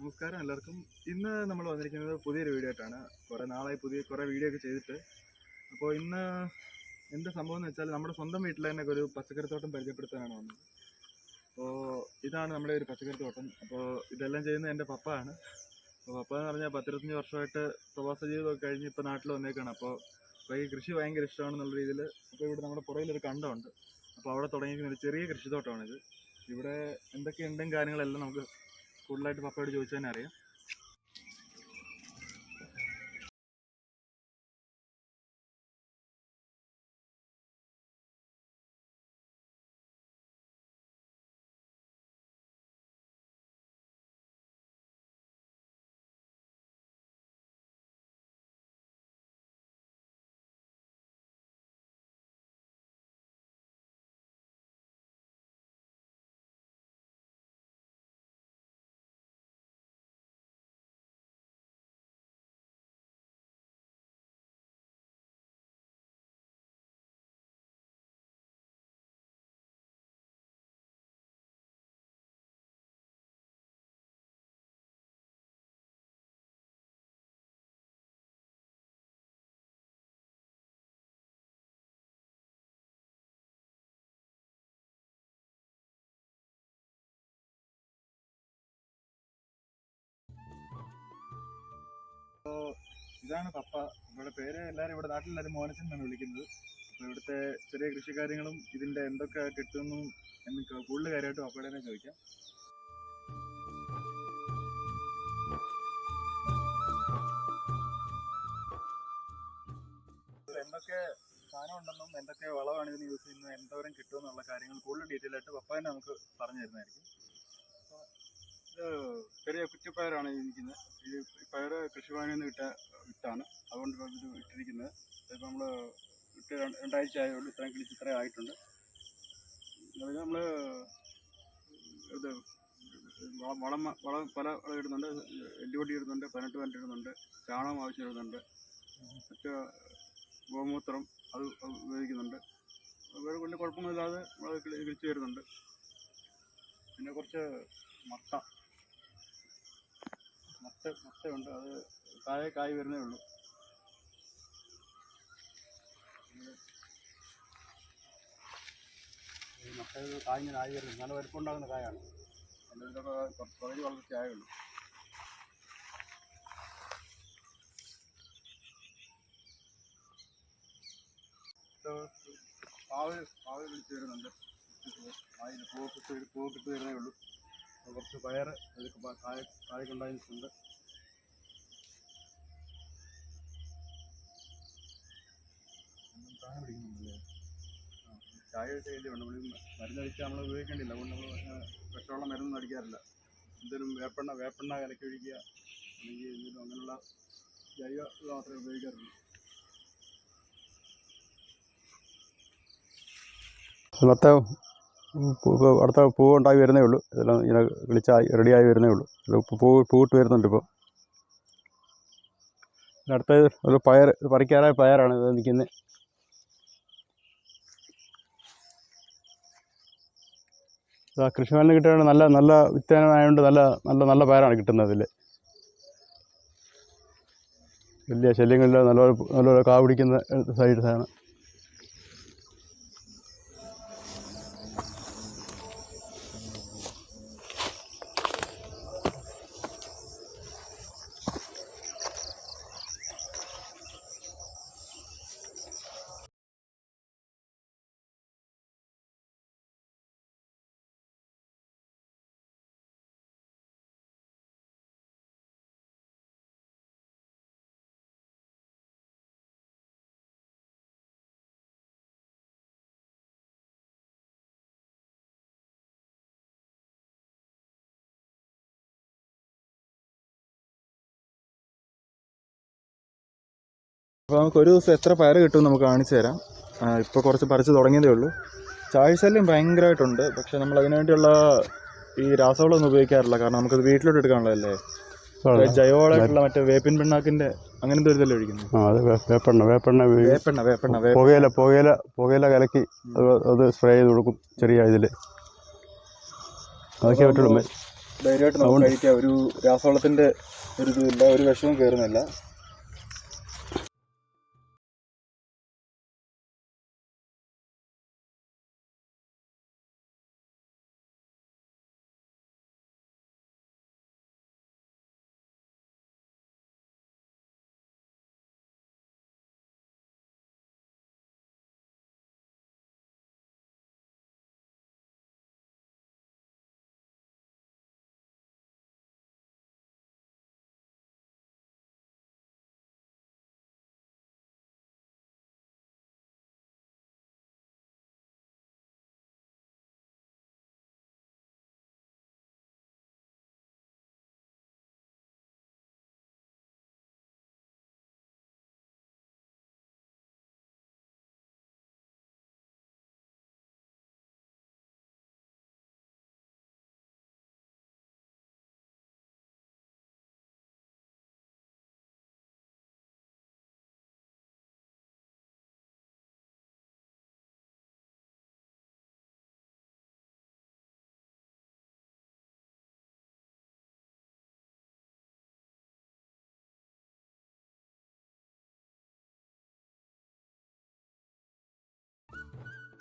നമസ്കാരം എല്ലാവർക്കും. ഇന്ന് നമ്മൾ വന്നിരിക്കുന്നത് പുതിയൊരു വീഡിയോ ആയിട്ടാണ്. കുറേ നാളായി പുതിയ കുറേ വീഡിയോ ഒക്കെ ചെയ്തിട്ട്. അപ്പോൾ ഇന്ന് എന്ത് സംഭവം എന്ന് വെച്ചാൽ നമ്മുടെ സ്വന്തം വീട്ടിൽ തന്നെ ഒരു പച്ചക്കറിത്തോട്ടം പരിചയപ്പെടുത്താനാണ് വന്നത്. അപ്പോൾ ഇതാണ് നമ്മുടെ ഒരു പച്ചക്കറിത്തോട്ടം. അപ്പോൾ ഇതെല്ലാം ചെയ്യുന്നത് എന്റെ പപ്പ ആണ് അപ്പോൾ പപ്പ എന്ന് പറഞ്ഞാൽ പത്തിരുപത്തഞ്ച് വർഷമായിട്ട് പ്രവാസ ജീവിതമൊക്കെ കഴിഞ്ഞ് ഇപ്പോൾ നാട്ടിൽ വന്നേക്കാണ്. അപ്പോൾ അപ്പോൾ ഈ കൃഷി ഭയങ്കര ഇഷ്ടമാണെന്നുള്ള രീതിയിൽ അപ്പോൾ ഇവിടെ നമ്മുടെ പുറകിലൊരു കണ്ടമുണ്ട്. അപ്പോൾ അവിടെ തുടങ്ങിയിരിക്കുന്ന ഒരു ചെറിയ കൃഷിത്തോട്ടമാണിത്. ഇവിടെ എന്തൊക്കെ എന്തൊക്കെയുണ്ടെങ്കിലും കാര്യങ്ങളെല്ലാം നമുക്ക് കൂടുതലായിട്ട് പപ്പയോട് ചോദിച്ചു തന്നെ അറിയാം. ഇതാണ് പപ്പ. ഇവിടെ പേര് എല്ലാവരും ഇവിടെ നാട്ടിലെല്ലാവരും മോനച്ചൻ എന്നാണ് വിളിക്കുന്നത്. അപ്പോൾ ഇവിടുത്തെ ചെറിയ കൃഷി കാര്യങ്ങളും ഇതിന്റെ എന്തൊക്കെ കിട്ടുന്നു എന്ന് കൂടുതൽ കാര്യമായിട്ട് പപ്പയുടെ തന്നെ ചോദിക്കാം. എന്തൊക്കെ സാധനം ഉണ്ടെന്നും എന്തൊക്കെ വളമാണ് ഇതിന് യൂസ് ചെയ്യുന്നത് എന്തോരം കിട്ടുമെന്നുള്ള കാര്യങ്ങൾ കൂടുതൽ ഡീറ്റെയിൽ ആയിട്ട് പപ്പ തന്നെ നമുക്ക് പറഞ്ഞു തരുന്നതായിരിക്കും. ചെറിയ കുറ്റിപ്പയറാണ് ഈ നിൽക്കുന്നത് ഈ പയറ് കൃഷിഭവനിൽ നിന്ന് കിട്ട വിത്താണ്. അതുകൊണ്ട് ഇപ്പോൾ ഇത് ഇട്ടിരിക്കുന്നത്. ഇതിപ്പോൾ നമ്മൾ ഇട്ട് രണ്ട് രണ്ടാഴ്ച ആയതുകൊണ്ട് ഇത്രയും കിളിച്ച് ഇത്രയും ആയിട്ടുണ്ട്. അതായത് നമ്മൾ ഇത് വളം വളം പല വളം ഇടുന്നുണ്ട്. എല്ലുപൊടി ഇടുന്നുണ്ട് പതിനെട്ട് പതിനെട്ട് ഇടുന്നുണ്ട് ചാണകം ആവശ്യം ഇടുന്നുണ്ട്. മറ്റ് ഗോമൂത്രം അത് ഉപയോഗിക്കുന്നുണ്ട്. വേറെ വലിയ കുഴപ്പമൊന്നുമില്ലാതെ കിളിച്ച് വരുന്നുണ്ട്. പിന്നെ കുറച്ച് മത്ത. മത്തയുണ്ട് അത് താഴെ കായ് വരുന്നേ ഉള്ളൂ. ഈ മത്ത കായിന് ആയി വരുന്നത് നല്ല വലുപ്പമുണ്ടാകുന്ന കായാണ്. പകുതി വളർച്ച ആയുള്ളൂ. പാവ് പാവ് വിളിച്ച് വരുന്നുണ്ട്. അതിന് പൂവൊക്കെ പൂവൊക്കെ വരുന്നേ ഉള്ളൂ. കുറച്ച് പയർ അതൊക്കെ കായ കായ കായ്ക്കുണ്ടായി ചായ ശൈലിയുണ്ട് നമ്മൾ മരുന്നടിച്ചാൽ നമ്മൾ ഉപയോഗിക്കേണ്ടില്ല. അതുകൊണ്ട് നമ്മൾ വിഷമുള്ള മരുന്നൊന്നും അടിക്കാറില്ല. എന്തെങ്കിലും വേപ്പെണ്ണ വേപ്പെണ്ണ കലക്കി ഒഴിക്കുക. അല്ലെങ്കിൽ അങ്ങനെയുള്ള ജൈവ ഇത് മാത്രമേ ഉപയോഗിക്കാറുള്ളൂ. ഇന്നത്തെ അടുത്ത പൂവ് ഉണ്ടായി വരുന്നേ ഉള്ളൂ. ഇതെല്ലാം ഇങ്ങനെ വിളിച്ചായി റെഡിയായി വരുന്നേ ഉള്ളൂ. പൂ പൂവിട്ട് വരുന്നുണ്ട് ഇപ്പോൾ അടുത്തത് ഒരു പയർ പറിക്കാറായ പയറാണ് ഇത് നിൽക്കുന്നത്. കൃഷിഭവനിൽ കിട്ടുന്ന നല്ല നല്ല വിത്തേനമായതുകൊണ്ട് നല്ല നല്ല നല്ല പയറാണ് കിട്ടുന്നത് ഇതിൽ വലിയ ശല്യങ്ങളില്ല നല്ലപോലെ നല്ലപോലെ കാ പിടിക്കുന്ന സൈഡ് അപ്പോൾ നമുക്ക് ഒരു ദിവസം എത്ര പയർ കിട്ടും നമുക്ക് കാണിച്ചു തരാം. ഇപ്പോൾ കുറച്ച് പറിച്ച് തുടങ്ങിയതേ ഉള്ളൂ. ചാഴ്ചല്യം ഭയങ്കരമായിട്ടുണ്ട്. പക്ഷേ നമ്മൾ അതിനുവേണ്ടിയുള്ള ഈ രാസവളമൊന്നും ഉപയോഗിക്കാറില്ല. കാരണം നമുക്കത് വീട്ടിലോട്ട് എടുക്കാനുള്ളതല്ലേ? ജൈവവളമായിട്ടുള്ള മറ്റേ വേപ്പിൻ പിണ്ണാക്കിന്റെ അങ്ങനത്തെ ഒരു ഇതല്ലേ ഒഴിക്കുന്നത്? വേപ്പെണ്ണ വേപ്പെണ്ണ വേപ്പെണ്ണ വേപ്പെണ്ണ പുകയില പുകയില പുകയില കലക്കി അത് അത് സ്പ്രേ ചെയ്ത് കൊടുക്കും ചെറിയ ഇതിൽ അതൊക്കെ പറ്റുള്ളൂ ധൈര്യമായിട്ട് നമുക്ക് കഴിക്കാം. ഒരു രാസവളത്തിന്റെ ഒരു ഇതുമില്ല ഒരു വിഷവും കയറുന്നില്ല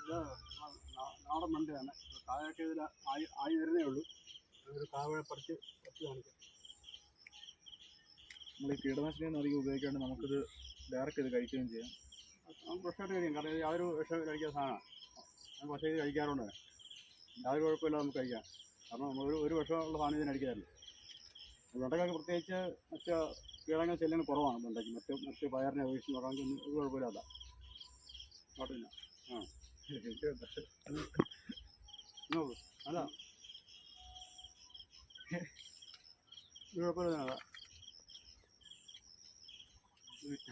ഇത് നാടൻ മണ്ടയാണ്. കായൊക്കെ ഇതിൽ ആയി ആയി വരുന്നേ ഉള്ളൂ. ഒരു കാവ പറിച്ച് പറിച്ച് കാണിക്കാം. നമ്മൾ ഈ കീടനാശിനിയൊന്നും അധികം ഉപയോഗിക്കാണ്ട് നമുക്കിത് ഡയറക്റ്റ് ഇത് കഴിക്കുകയും ചെയ്യാം. നമുക്ക് ഫ്രഷായിട്ട് കഴിക്കാം. കാരണം യാതൊരു വിഷം കഴിക്കാൻ സാധനമാണ്. പക്ഷേ ഇത് കഴിക്കാറുണ്ട്. യാതൊരു കുഴപ്പമില്ല നമുക്ക് കഴിക്കാം. കാരണം നമ്മൾ ഒരു വിഷമുള്ള സാധനം ഇതിന് അടിക്കാറില്ല. വെണ്ടക്കൊക്കെ പ്രത്യേകിച്ച് മറ്റ് കീടങ്ങൾ ശല്യങ്ങൾ കുറവാണ് വെണ്ടയ്ക്ക്. മറ്റ് മറ്റ് പയറിനെ അപേക്ഷിച്ച് നോക്കാമെങ്കിൽ ഒരു കുഴപ്പമില്ലാത്ത. കുഴപ്പമില്ല. ആ. നോക്കൂ ഒരു കുഴപ്പമില്ല അതാ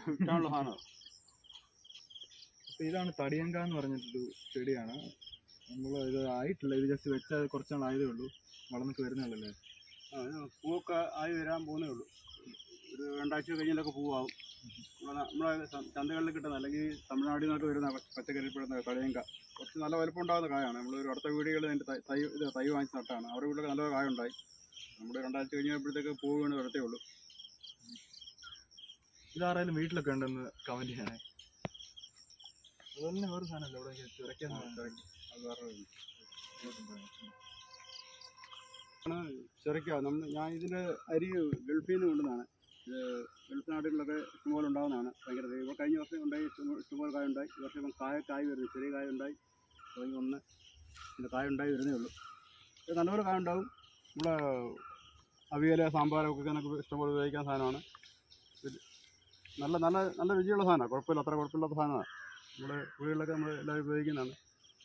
വിറ്റാനുള്ള സാധനം ഇതാണ് തടിയങ്ക എന്ന് പറഞ്ഞിട്ട് ചെടിയാണ്. നമ്മൾ ഇത് ആയിട്ടില്ല. ഇത് ജസ്റ്റ് വെച്ചാൽ കുറച്ച് നാളായതേ ഉള്ളൂ. വളർന്നിട്ട് വരുന്നുള്ളല്ലേ പൂവൊക്കെ ആയി വരാൻ പോകുന്നേ ഉള്ളൂ. ഒരു രണ്ടാഴ്ച കഴിഞ്ഞാലൊക്കെ പൂവാകും ച- ചന്തകളിൽ കിട്ടുന്ന അല്ലെങ്കിൽ തമിഴ്നാട്ടിൽ നിന്നൊക്കെ വരുന്ന പച്ച- പച്ചക്കറിയിൽ പെടുന്ന തടയങ്ക കുറച്ച് നല്ല വലുപ്പം ഉണ്ടാകുന്ന കായാണ് ഒരു അടുത്ത വീടുകളിൽ അതിന്റെ തൈ ഇത് തൈ വാങ്ങിച്ച് നട്ടാണ്. അവരുടെ വീട്ടിലൊക്കെ നല്ല കായ ഉണ്ടായി നമ്മൾ രണ്ടാഴ്ച കഴിഞ്ഞപ്പോഴത്തേക്ക് പൂവ് വീണ് വരത്തേ ഉള്ളൂ. ഇതാരായാലും വീട്ടിലൊക്കെ ഉണ്ടെന്ന് കമന്റ് ചെയ്യണേ അതുപോലെ തന്നെ വേറെ സാധനമല്ല ഇവിടെ ചുരക്കാൻ അത് വേറെ ചെറുക്കുക നമ്മൾ ഞാൻ ഇതിന്റെ അരി ഗൾഫിൽ നിന്ന് കൊണ്ടുവന്നതാണ്. ഇത് ഇഷ്ടംപോലെ ഉണ്ടാകുന്നതാണ് ഭയങ്കര ഇപ്പോൾ കഴിഞ്ഞ വർഷം ഉണ്ടായി ഇഷ്ടംപോലെ കായ ഉണ്ടായി. ഈ വർഷം ഇപ്പം കായ കായ് വരുന്നു. ചെറിയ കായ ഉണ്ടായി. തുടങ്ങി ഒന്ന് ഇത് കായ ഉണ്ടായി വരുന്നേ ഉള്ളൂ. ഇത് നല്ലപോലെ കായ ഉണ്ടാവും. നമ്മളെ അവിയൽ സാമ്പാറൊക്കെ നമുക്ക് ഇഷ്ടംപോലെ ഉപയോഗിക്കാൻ സാധനമാണ്. നല്ല നല്ല നല്ല രുചിയുള്ള സാധനമാണ്. കുഴപ്പമില്ല. അത്ര കുഴപ്പമില്ലാത്ത സാധനമാണ്. നമ്മുടെ വീടുകളിലൊക്കെ നമ്മൾ എല്ലാവരും ഉപയോഗിക്കുന്നതാണ്.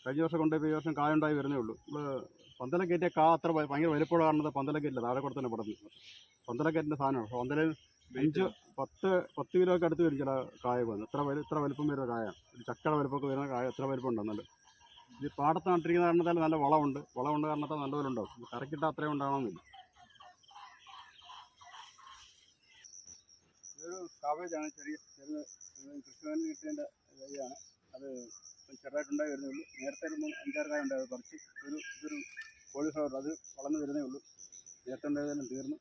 കഴിഞ്ഞ വർഷം കൊണ്ടുപോയി ഈ വർഷം കായ ഉണ്ടായി വരുന്നേ ഉള്ളൂ. നമ്മൾ പന്തലക്കയറ്റിയ കാ അത്ര ഭയ- ഭയങ്കര വലിപ്പമുള്ള കാണുന്നത് പന്തലക്കേറ്റില്ല താഴെ കൂടെ തന്നെ പടർന്നു. പന്തലക്കയറ്റിന്റെ സാധനമാണ്. പന്തല അഞ്ച് പത്ത് പത്ത് കിലോയ്ക്ക് അടുത്ത് വരും ചില കായ പോകുന്നത്. ഇത്ര വലു ഇത്ര വലുപ്പം വരുന്ന കായ. ഒരു ചക്കയുടെ വലുപ്പമൊക്കെ വരുന്ന കായ എത്ര വലുപ്പം ഉണ്ടെന്നുണ്ട്. ഇത് പാടത്ത് നട്ടിരിക്കുന്ന കാരണത്താൽ നല്ല വളമുണ്ട്. വളമുണ്ട് കാരണത്താൽ നല്ലപോലെ ഉണ്ടാവും കറക്കിട്ട് അത്രയും ഉണ്ടാവണമെന്നില്ല ഇതൊരു കാവേജാണ് ചെറിയ ചെറിയ കൃഷിഭവനിൽ കിട്ടേണ്ട ഇതാണ് അത് ചെറുതായിട്ടുണ്ടായി വരുന്നേ ഉള്ളൂ നേരത്തെ ഒരു അഞ്ചാറ് കായ ഉണ്ടായത് പറിച്ച് ഒരു ഇതൊരു കോളിഫ്ലവർ. അത് വളർന്നു വരുന്നേ ഉള്ളൂ. നേരത്തെ ഉണ്ടായതെല്ലാം തീർന്നു.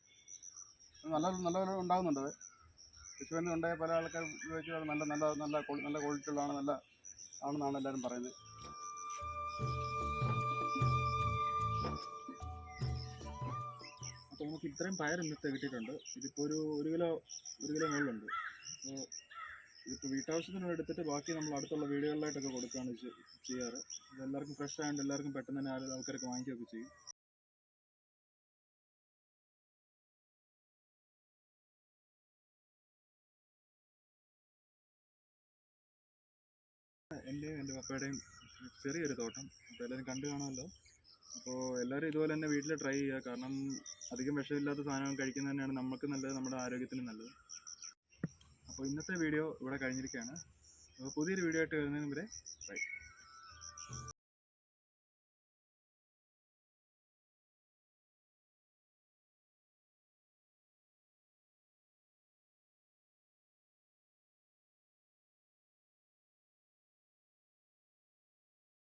നല്ല നല്ലപോലെ ഉണ്ടാകുന്നുണ്ട് അത്. വിഷുവിന് ഉണ്ടായ പല ആൾക്കാർ ഉപയോഗിച്ചു നല്ല നല്ല നല്ല നല്ല ക്വാളിറ്റി ഉള്ളതാണ് നല്ല ആണെന്നാണ് എല്ലാവരും പറയുന്നത്. അപ്പോൾ നമുക്ക് ഇത്രയും പയർ ഇന്നത്തെ കിട്ടിയിട്ടുണ്ട്. ഇതിപ്പോൾ ഒരു ഒരു കിലോ ഒരു കിലോ മുകളിലുണ്ട്. അപ്പോൾ ഇതിപ്പോൾ വീട്ടാവശ്യത്തിന് എടുത്തിട്ട് ബാക്കി നമ്മൾ അടുത്തുള്ള വീടുകളിലായിട്ടൊക്കെ കൊടുക്കുകയാണ് ചെയ്യാറ്. ഇത് എല്ലാവർക്കും ഫ്രഷ് ആയതുകൊണ്ട് എല്ലാവർക്കും പെട്ടെന്ന് തന്നെ ആൾക്കാർക്ക് വാങ്ങിക്കുകയൊക്കെ ചെയ്യും. എന്റെയും എന്റെ പപ്പയുടെയും ചെറിയൊരു തോട്ടം. അപ്പോൾ എല്ലാവരും കണ്ടു കാണുമല്ലോ. അപ്പോൾ എല്ലാവരും ഇതുപോലെ തന്നെ വീട്ടിൽ ട്രൈ ചെയ്യുക. കാരണം അധികം വിഷമില്ലാത്ത സാധനം കഴിക്കുന്നത് തന്നെയാണ് നമുക്ക് നല്ലത് നമ്മുടെ ആരോഗ്യത്തിനും നല്ലത്. അപ്പോൾ ഇന്നത്തെ വീഡിയോ ഇവിടെ കഴിഞ്ഞിരിക്കുകയാണ്. അപ്പോൾ പുതിയൊരു വീഡിയോ ആയിട്ട് വരുന്നതിന് വരെ ബൈ